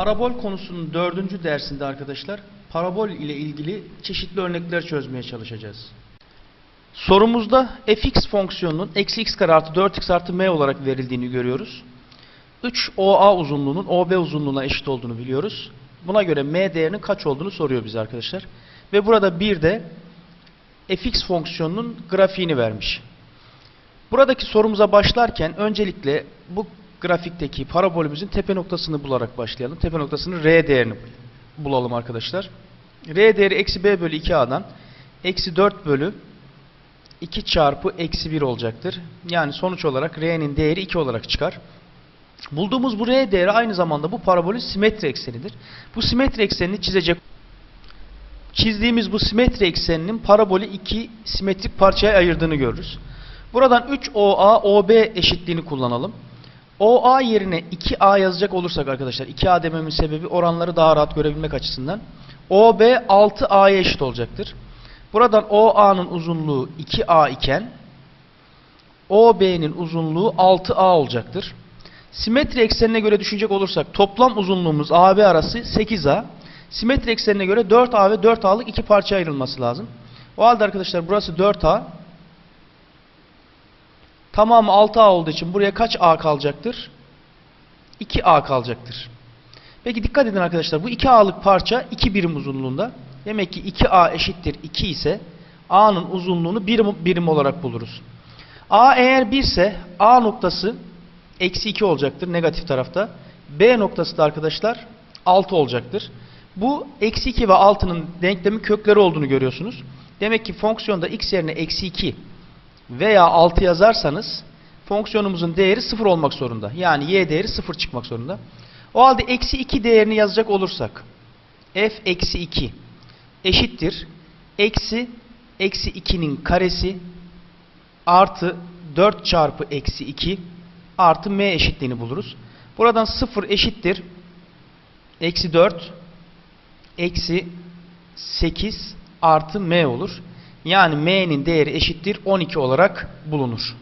Parabol konusunun dördüncü dersinde arkadaşlar parabol ile ilgili çeşitli örnekler çözmeye çalışacağız. Sorumuzda fx fonksiyonunun eksi x kare artı 4x artı m olarak verildiğini görüyoruz. 3 OA uzunluğunun OB uzunluğuna eşit olduğunu biliyoruz. Buna göre m değerinin kaç olduğunu soruyor bize arkadaşlar. Ve burada bir de fx fonksiyonunun grafiğini vermiş. Buradaki sorumuza başlarken öncelikle bu grafikteki parabolümüzün tepe noktasını bularak başlayalım. Tepe noktasının r değerini bulalım arkadaşlar. r değeri eksi b bölü 2a'dan eksi 4 bölü 2 çarpı eksi 1 olacaktır. Yani sonuç olarak r'nin değeri 2 olarak çıkar. Bulduğumuz bu r değeri aynı zamanda bu parabolün simetri eksenidir. Bu simetri eksenini çizecek çizdiğimiz bu simetri ekseninin parabolü iki simetrik parçaya ayırdığını görürüz. Buradan 3OA OB eşitliğini kullanalım. OA yerine 2A yazacak olursak arkadaşlar 2A dememin sebebi oranları daha rahat görebilmek açısından. OB 6A'ya eşit olacaktır. Buradan OA'nın uzunluğu 2A iken OB'nin uzunluğu 6A olacaktır. Simetri eksenine göre düşünecek olursak toplam uzunluğumuz AB arası 8A. Simetri eksenine göre 4A ve 4A'lık iki parçaya ayrılması lazım. O halde arkadaşlar burası 4A. Tamamı 6A olduğu için buraya kaç A kalacaktır? 2A kalacaktır. Peki dikkat edin arkadaşlar bu 2A'lık parça 2 birim uzunluğunda. Demek ki 2A eşittir 2 ise A'nın uzunluğunu birim, birim olarak buluruz. A eğer 1 ise A noktası eksi 2 olacaktır negatif tarafta. B noktası da arkadaşlar 6 olacaktır. Bu eksi 2 ve 6'nın denklemin kökleri olduğunu görüyorsunuz. Demek ki fonksiyonda x yerine eksi 2 veya 6 yazarsanız fonksiyonumuzun değeri 0 olmak zorunda. Yani y değeri 0 çıkmak zorunda. O halde eksi 2 değerini yazacak olursak f eksi 2 eşittir. Eksi eksi 2'nin karesi artı 4 çarpı eksi 2 artı m eşitliğini buluruz. Buradan 0 eşittir. Eksi 4 eksi 8 artı m olur. Yani m'nin değeri eşittir 12 olarak bulunur.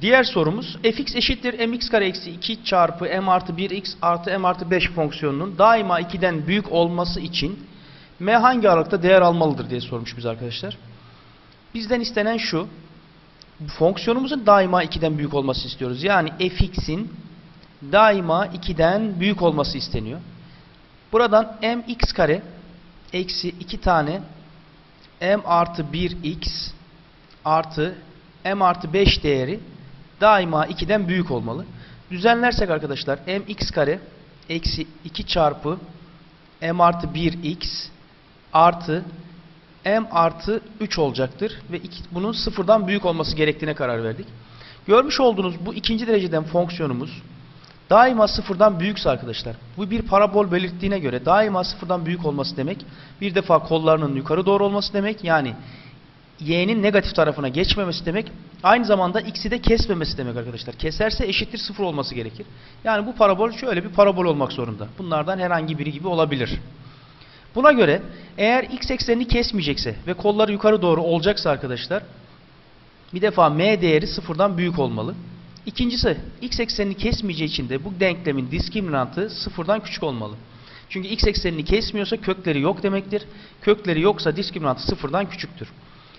Diğer sorumuz fx eşittir mx kare eksi 2 çarpı m artı 1x artı m artı 5 fonksiyonunun daima 2'den büyük olması için m hangi aralıkta değer almalıdır diye sormuş biz arkadaşlar. Bizden istenen şu. Fonksiyonumuzun daima 2'den büyük olması istiyoruz. Yani fx'in daima 2'den büyük olması isteniyor. Buradan mx kare eksi 2 tane m artı 1x artı m artı 5 değeri daima 2'den büyük olmalı. Düzenlersek arkadaşlar mx kare eksi 2 çarpı m artı 1x artı m artı 3 olacaktır. Ve iki, bunun sıfırdan büyük olması gerektiğine karar verdik. Görmüş olduğunuz bu ikinci dereceden fonksiyonumuz daima sıfırdan büyükse arkadaşlar. Bu bir parabol belirttiğine göre daima sıfırdan büyük olması demek. Bir defa kollarının yukarı doğru olması demek. Yani y'nin negatif tarafına geçmemesi demek. Aynı zamanda x'i de kesmemesi demek arkadaşlar. Keserse eşittir sıfır olması gerekir. Yani bu parabol şöyle bir parabol olmak zorunda. Bunlardan herhangi biri gibi olabilir. Buna göre eğer x eksenini kesmeyecekse ve kolları yukarı doğru olacaksa arkadaşlar bir defa m değeri sıfırdan büyük olmalı. İkincisi x eksenini kesmeyeceği için de bu denklemin diskriminantı sıfırdan küçük olmalı. Çünkü x eksenini kesmiyorsa kökleri yok demektir. Kökleri yoksa diskriminantı sıfırdan küçüktür.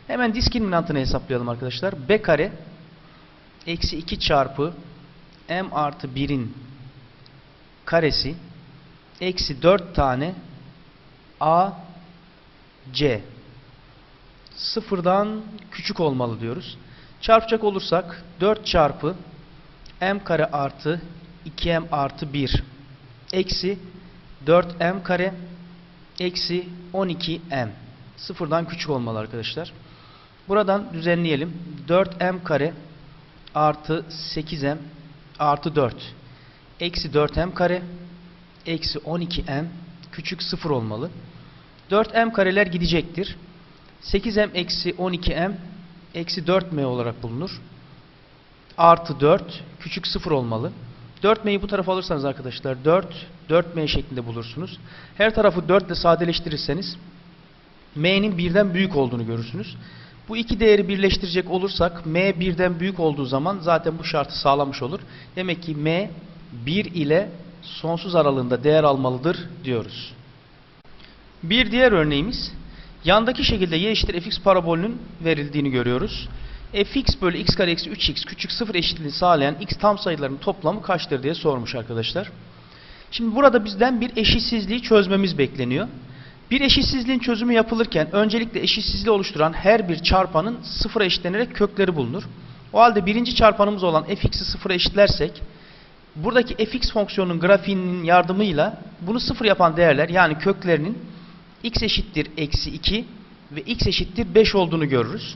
Hemen diskriminantını hesaplayalım arkadaşlar. b kare eksi 2 çarpı m artı 1'in karesi eksi 4 tane a c sıfırdan küçük olmalı diyoruz. Çarpacak olursak 4 çarpı m kare artı 2m artı 1 eksi 4m kare eksi 12m sıfırdan küçük olmalı arkadaşlar. Buradan düzenleyelim. 4m kare artı 8m artı 4 eksi 4m kare eksi 12m küçük 0 olmalı. 4m kareler gidecektir. 8m eksi 12m eksi 4m olarak bulunur. Artı 4 küçük 0 olmalı. 4m'yi bu tarafa alırsanız arkadaşlar 4, 4m şeklinde bulursunuz. Her tarafı 4 ile sadeleştirirseniz m'nin birden büyük olduğunu görürsünüz. Bu iki değeri birleştirecek olursak m birden büyük olduğu zaman zaten bu şartı sağlamış olur. Demek ki m 1 ile sonsuz aralığında değer almalıdır diyoruz. Bir diğer örneğimiz yandaki şekilde y eşittir fx parabolünün verildiğini görüyoruz. Fx bölü x kare eksi 3x küçük 0 eşitliğini sağlayan x tam sayılarının toplamı kaçtır diye sormuş arkadaşlar. Şimdi burada bizden bir eşitsizliği çözmemiz bekleniyor. Bir eşitsizliğin çözümü yapılırken öncelikle eşitsizliği oluşturan her bir çarpanın sıfıra eşitlenerek kökleri bulunur. O halde birinci çarpanımız olan fx'i sıfıra eşitlersek buradaki fx fonksiyonunun grafiğinin yardımıyla bunu sıfır yapan değerler yani köklerinin x eşittir eksi 2 ve x eşittir 5 olduğunu görürüz.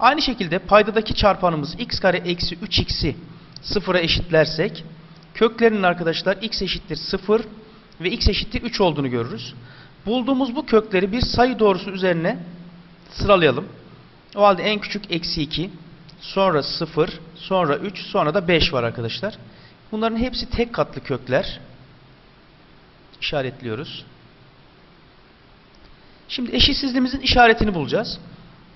Aynı şekilde paydadaki çarpanımız x kare eksi 3x'i sıfıra eşitlersek köklerinin arkadaşlar x eşittir 0 ve x eşittir 3 olduğunu görürüz. Bulduğumuz bu kökleri bir sayı doğrusu üzerine sıralayalım. O halde en küçük eksi 2, sonra 0, sonra 3, sonra da 5 var arkadaşlar. Bunların hepsi tek katlı kökler. İşaretliyoruz. Şimdi eşitsizliğimizin işaretini bulacağız.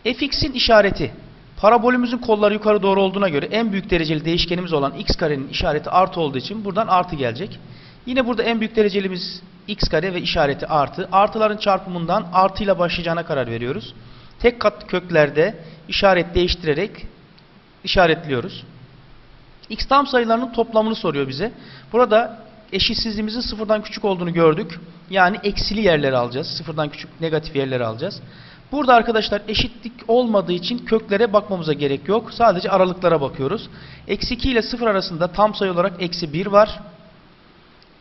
Fx'in işareti parabolümüzün kolları yukarı doğru olduğuna göre en büyük dereceli değişkenimiz olan x karenin işareti artı olduğu için buradan artı gelecek. Yine burada en büyük derecelimiz x kare ve işareti artı. Artıların çarpımından artıyla başlayacağına karar veriyoruz. Tek katlı köklerde işaret değiştirerek işaretliyoruz. X tam sayılarının toplamını soruyor bize. Burada eşitsizliğimizin sıfırdan küçük olduğunu gördük. Yani eksili yerleri alacağız. Sıfırdan küçük negatif yerleri alacağız. Burada arkadaşlar eşitlik olmadığı için köklere bakmamıza gerek yok. Sadece aralıklara bakıyoruz. Eksi 2 ile 0 arasında tam sayı olarak eksi 1 var.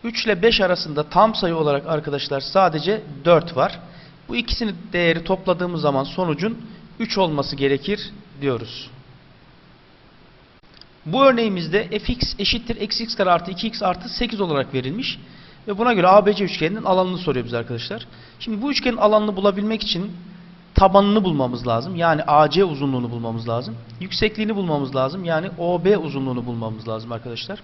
3 ile 5 arasında tam sayı olarak arkadaşlar sadece 4 var. Bu ikisini değeri topladığımız zaman sonucun 3 olması gerekir diyoruz. Bu örneğimizde fx eşittir eksi x kare artı 2x artı 8 olarak verilmiş. Ve buna göre ABC üçgeninin alanını soruyor bize arkadaşlar. Şimdi bu üçgenin alanını bulabilmek için tabanını bulmamız lazım. Yani AC uzunluğunu bulmamız lazım. Yüksekliğini bulmamız lazım. Yani OB uzunluğunu bulmamız lazım arkadaşlar.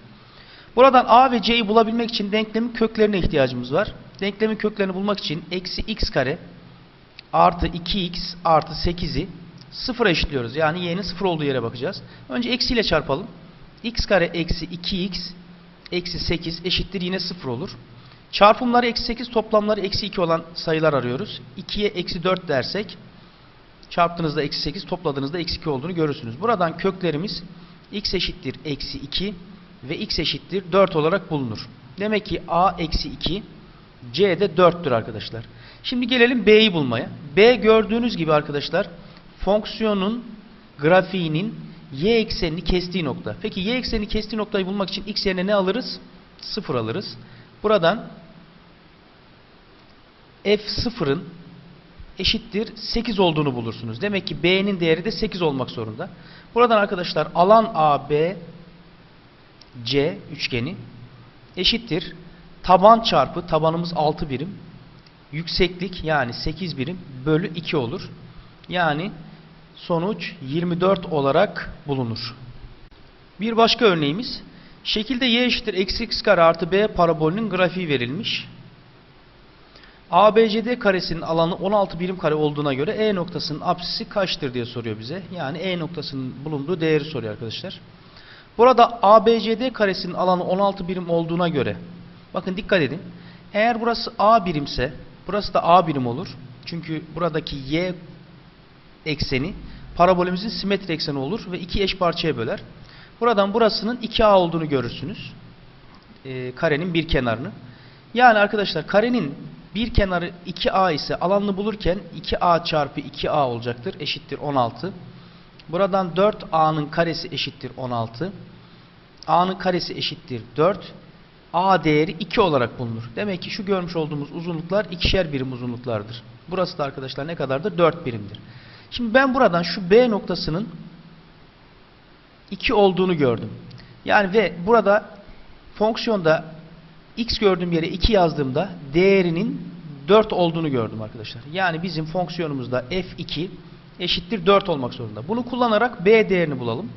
Buradan A ve C'yi bulabilmek için denklemin köklerine ihtiyacımız var. Denklemin köklerini bulmak için eksi x kare artı 2x artı 8'i sıfıra eşitliyoruz. Yani y'nin sıfır olduğu yere bakacağız. Önce eksiyle çarpalım. x kare eksi 2x eksi 8 eşittir yine sıfır olur. Çarpımları eksi 8 toplamları eksi 2 olan sayılar arıyoruz. 2'ye eksi 4 dersek çarptığınızda eksi 8 topladığınızda eksi 2 olduğunu görürsünüz. Buradan köklerimiz x eşittir eksi 2 ve x eşittir 4 olarak bulunur. Demek ki a eksi 2 c de 4'tür arkadaşlar. Şimdi gelelim b'yi bulmaya. b gördüğünüz gibi arkadaşlar fonksiyonun grafiğinin y eksenini kestiği nokta. Peki y eksenini kestiği noktayı bulmak için x yerine ne alırız? 0 alırız. Buradan f0'ın eşittir 8 olduğunu bulursunuz. Demek ki b'nin değeri de 8 olmak zorunda. Buradan arkadaşlar alan AB C üçgeni eşittir. Taban çarpı tabanımız 6 birim. Yükseklik yani 8 birim bölü 2 olur. Yani sonuç 24 olarak bulunur. Bir başka örneğimiz. Şekilde y eşittir eksi x kare artı b parabolünün grafiği verilmiş. ABCD karesinin alanı 16 birim kare olduğuna göre E noktasının apsisi kaçtır diye soruyor bize. Yani E noktasının bulunduğu değeri soruyor arkadaşlar. Burada ABCD karesinin alanı 16 birim olduğuna göre bakın dikkat edin. Eğer burası A birimse burası da A birim olur. Çünkü buradaki Y ekseni parabolümüzün simetri ekseni olur ve iki eş parçaya böler. Buradan burasının 2A olduğunu görürsünüz. Ee, karenin bir kenarını. Yani arkadaşlar karenin bir kenarı 2A ise alanını bulurken 2A çarpı 2A olacaktır. Eşittir 16. Buradan 4A'nın karesi eşittir 16. A'nın karesi eşittir 4. A değeri 2 olarak bulunur. Demek ki şu görmüş olduğumuz uzunluklar ikişer birim uzunluklardır. Burası da arkadaşlar ne kadardır? 4 birimdir. Şimdi ben buradan şu B noktasının 2 olduğunu gördüm. Yani ve burada fonksiyonda x gördüğüm yere 2 yazdığımda değerinin 4 olduğunu gördüm arkadaşlar. Yani bizim fonksiyonumuzda f2 eşittir 4 olmak zorunda. Bunu kullanarak b değerini bulalım.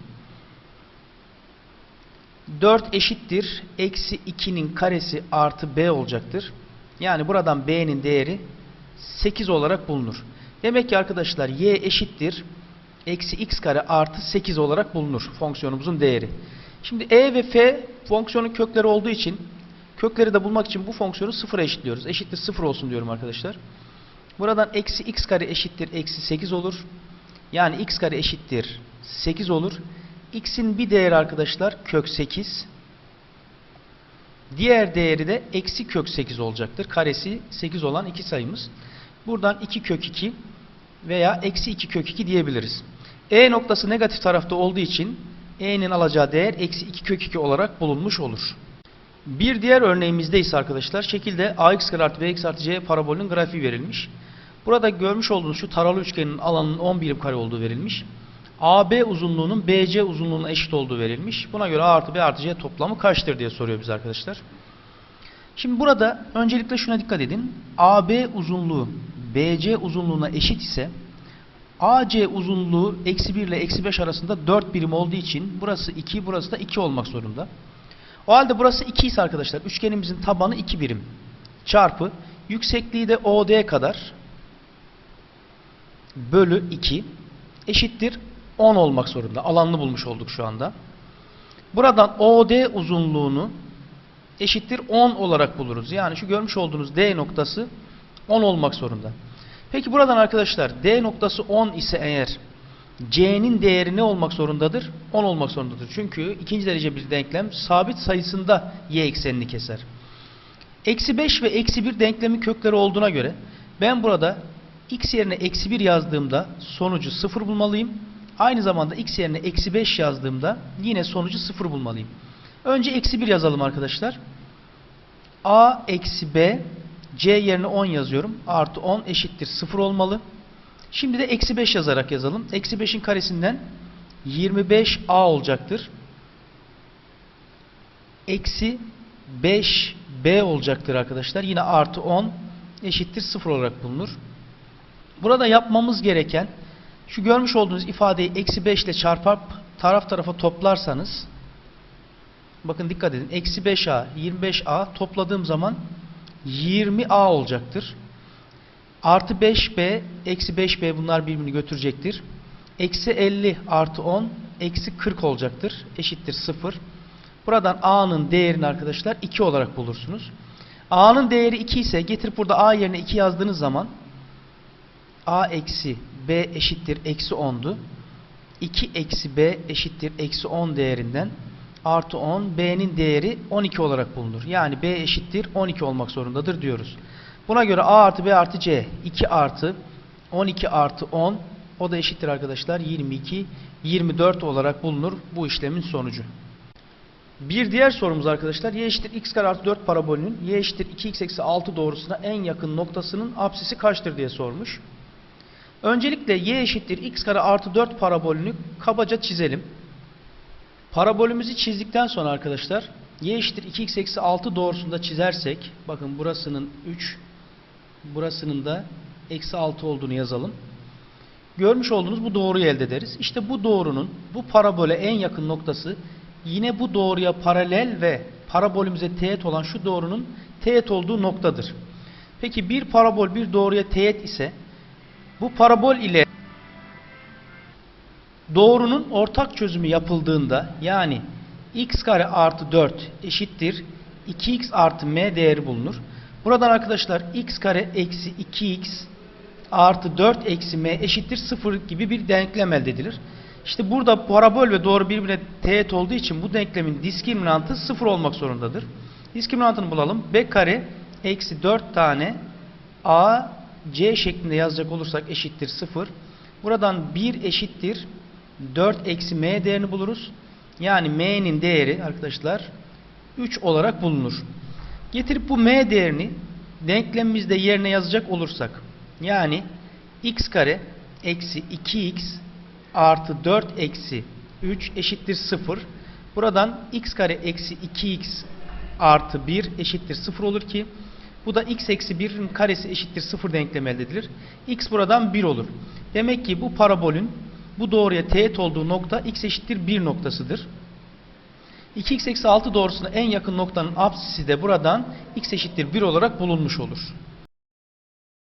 4 eşittir eksi 2'nin karesi artı b olacaktır. Yani buradan b'nin değeri 8 olarak bulunur. Demek ki arkadaşlar y eşittir eksi x kare artı 8 olarak bulunur fonksiyonumuzun değeri. Şimdi e ve f fonksiyonun kökleri olduğu için Kökleri de bulmak için bu fonksiyonu sıfıra eşitliyoruz. Eşittir sıfır olsun diyorum arkadaşlar. Buradan eksi x kare eşittir eksi 8 olur. Yani x kare eşittir 8 olur. x'in bir değeri arkadaşlar kök 8. Diğer değeri de eksi kök 8 olacaktır. Karesi 8 olan iki sayımız. Buradan 2 kök 2 veya eksi 2 kök 2 diyebiliriz. E noktası negatif tarafta olduğu için E'nin alacağı değer eksi 2 kök 2 olarak bulunmuş olur. Bir diğer örneğimizde ise arkadaşlar şekilde ax kare artı bx artı c parabolünün grafiği verilmiş. Burada görmüş olduğunuz şu taralı üçgenin alanının 10 birim kare olduğu verilmiş. AB uzunluğunun BC uzunluğuna eşit olduğu verilmiş. Buna göre A artı B artı C toplamı kaçtır diye soruyor bize arkadaşlar. Şimdi burada öncelikle şuna dikkat edin. AB uzunluğu BC uzunluğuna eşit ise AC uzunluğu eksi 1 ile eksi 5 arasında 4 birim olduğu için burası 2 burası da 2 olmak zorunda. O halde burası 2 ise arkadaşlar üçgenimizin tabanı 2 birim çarpı yüksekliği de OD kadar bölü 2 eşittir 10 olmak zorunda. Alanını bulmuş olduk şu anda. Buradan OD uzunluğunu eşittir 10 olarak buluruz. Yani şu görmüş olduğunuz D noktası 10 olmak zorunda. Peki buradan arkadaşlar D noktası 10 ise eğer C'nin değeri ne olmak zorundadır? 10 olmak zorundadır. Çünkü ikinci derece bir denklem sabit sayısında y eksenini keser. Eksi 5 ve eksi 1 denklemi kökleri olduğuna göre ben burada x yerine eksi 1 yazdığımda sonucu 0 bulmalıyım. Aynı zamanda x yerine eksi 5 yazdığımda yine sonucu 0 bulmalıyım. Önce eksi 1 yazalım arkadaşlar. a eksi b c yerine 10 yazıyorum. Artı 10 eşittir 0 olmalı. Şimdi de eksi 5 yazarak yazalım. Eksi 5'in karesinden 25a olacaktır. Eksi 5b olacaktır arkadaşlar. Yine artı 10 eşittir 0 olarak bulunur. Burada yapmamız gereken şu görmüş olduğunuz ifadeyi eksi 5 ile çarpıp taraf tarafa toplarsanız bakın dikkat edin. Eksi 5a 25a topladığım zaman 20a olacaktır. Artı 5b eksi 5b bunlar birbirini götürecektir. Eksi 50 artı 10 eksi 40 olacaktır. Eşittir 0. Buradan a'nın değerini arkadaşlar 2 olarak bulursunuz. a'nın değeri 2 ise getirip burada a yerine 2 yazdığınız zaman a eksi b eşittir eksi 10'du. 2 eksi b eşittir eksi 10 değerinden artı 10 b'nin değeri 12 olarak bulunur. Yani b eşittir 12 olmak zorundadır diyoruz. Buna göre a artı b artı c 2 artı 12 artı 10 o da eşittir arkadaşlar 22 24 olarak bulunur bu işlemin sonucu. Bir diğer sorumuz arkadaşlar y eşittir x kare artı 4 parabolünün y eşittir 2x eksi 6 doğrusuna en yakın noktasının apsisi kaçtır diye sormuş. Öncelikle y eşittir x kare artı 4 parabolünü kabaca çizelim. Parabolümüzü çizdikten sonra arkadaşlar y eşittir 2x eksi 6 doğrusunda çizersek bakın burasının 3 burasının da eksi 6 olduğunu yazalım. Görmüş olduğunuz bu doğruyu elde ederiz. İşte bu doğrunun bu parabole en yakın noktası yine bu doğruya paralel ve parabolümüze teğet olan şu doğrunun teğet olduğu noktadır. Peki bir parabol bir doğruya teğet ise bu parabol ile doğrunun ortak çözümü yapıldığında yani x kare artı 4 eşittir 2x artı m değeri bulunur. Buradan arkadaşlar x kare eksi 2x artı 4 eksi m eşittir 0 gibi bir denklem elde edilir. İşte burada parabol ve doğru birbirine teğet olduğu için bu denklemin diskriminantı 0 olmak zorundadır. Diskriminantını bulalım. b kare eksi 4 tane a c şeklinde yazacak olursak eşittir 0. Buradan 1 eşittir 4 eksi m değerini buluruz. Yani m'nin değeri arkadaşlar 3 olarak bulunur. Getirip bu m değerini denklemimizde yerine yazacak olursak yani x kare eksi 2x artı 4 eksi 3 eşittir 0. Buradan x kare eksi 2x artı 1 eşittir 0 olur ki bu da x eksi 1'in karesi eşittir 0 denklemi elde edilir. x buradan 1 olur. Demek ki bu parabolün bu doğruya teğet olduğu nokta x eşittir 1 noktasıdır. 2x eksi 6 doğrusuna en yakın noktanın apsisi de buradan x eşittir 1 olarak bulunmuş olur.